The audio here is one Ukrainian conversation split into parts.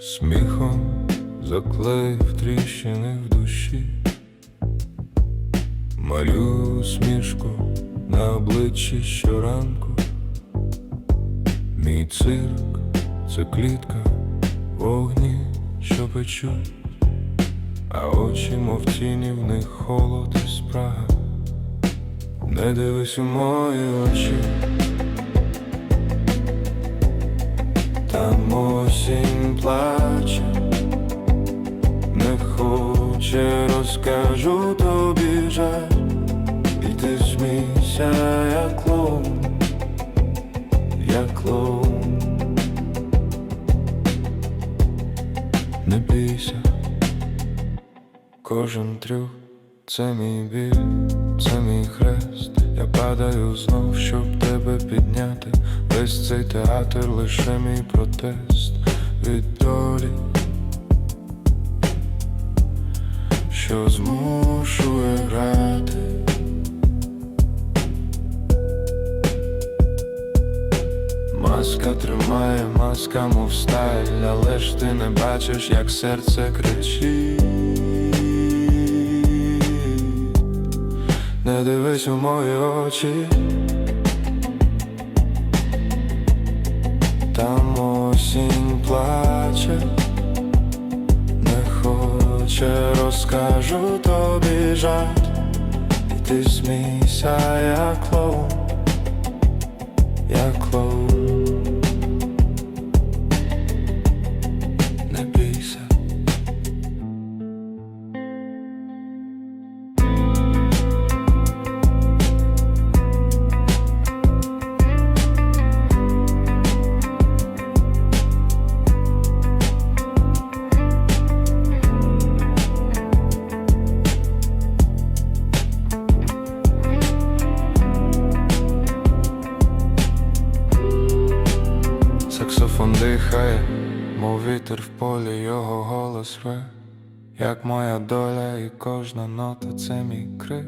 Сміхом заклеїв тріщини в душі, малюю смішку на обличчі щоранку. Мій цирк це клітка, вогні, що печуть, а очі, мов тіні, в них холод і спрага. Не дивись у мої очі. Там осінь плаче, не хоче, розкажу тобі жаль, і ти змійся, як клоун, як клоун. Не бійся, кожен трюк це мій біль, це мій хрест. Я падаю знов, щоб тебе підняти. Весь цей театр лише мій протест від долі, що змушує грати. Маска тримає, маска, мов сталь, але ж ти не бачиш, як серце кричить. Не дивись у мої очі. Осінь плаче, не хоче, розкажу тобі жарт, і ти смійся, як клоун, Саксофон дихає, мов вітер в полі, його голос ве, як моя доля, і кожна нота це мій крик.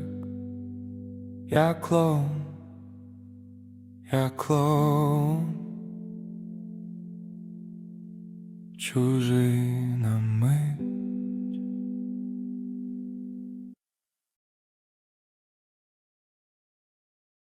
Я клоун, я клоун, чужий.